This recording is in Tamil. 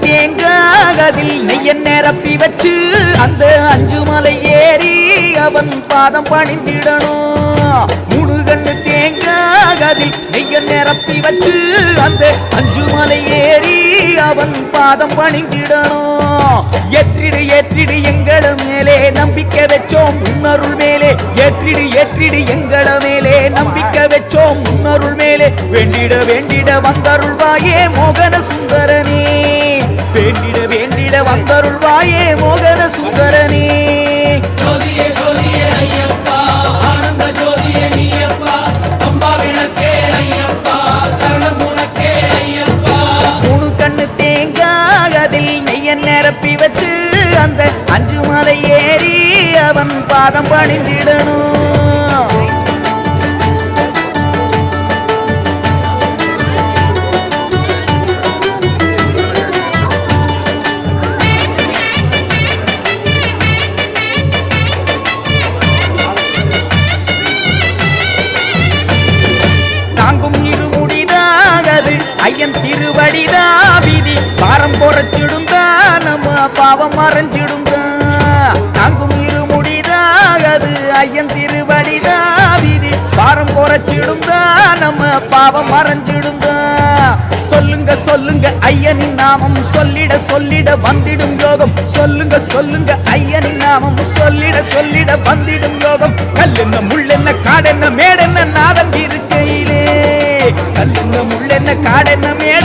தேங்காய் அதில் நெய்ய நிரப்பி வச்சு அந்த அஞ்சு மலை ஏறி அவன் பாதம் பணிந்திடணும். மூணு கண்ணு தேங்காய் அதில் நெய்ய நிரப்பி வச்சு அந்த அஞ்சு மலை ஏறி அவன் பாதம் பணிந்திடணும். ஏற்றிடு ஏற்றிடு எங்கள மேலே நம்பிக்கை வச்சோம். முன்னருள் மேலே ஏற்றிடு ஏற்றிடு எங்கள மேலே நம்பிக்கை வச்சோம். முன்னருள் மேலே வேண்டிட வேண்டிட வந்தருள்வாயே மோகன சுந்தர தேங்காய் அதில் நெய்ய நிரப்பி வச்சு அந்த அஞ்சு மலை ஏறி அவன் பாதம் பணிந்திடணும். ஐயன் திருவடிதா விதி. பாரம் குறைச்சிடுந்தா நம்ம பாவம் மறைஞ்சிடுந்தா தாங்கும் இருமுடிதாகது ஐயன் திருவடிதா விதி. பாரம் குறைச்சிடுந்தா நம்ம பாவம் மறைஞ்சிடுந்தா சொல்லுங்க சொல்லுங்க ஐயனின் நாமம். சொல்லிட சொல்லிட வந்திடும் யோகம். சொல்லுங்க சொல்லுங்க ஐயனின் நாமம். சொல்லிட சொல்லிட வந்திடும் யோகம். கல்லென்ன முள்ளென்ன காடென்ன மேடென்ன நாதம் இருக்கையிலே. கல்லென்ன முள்ளென்ன என்ன காடென்ன மேல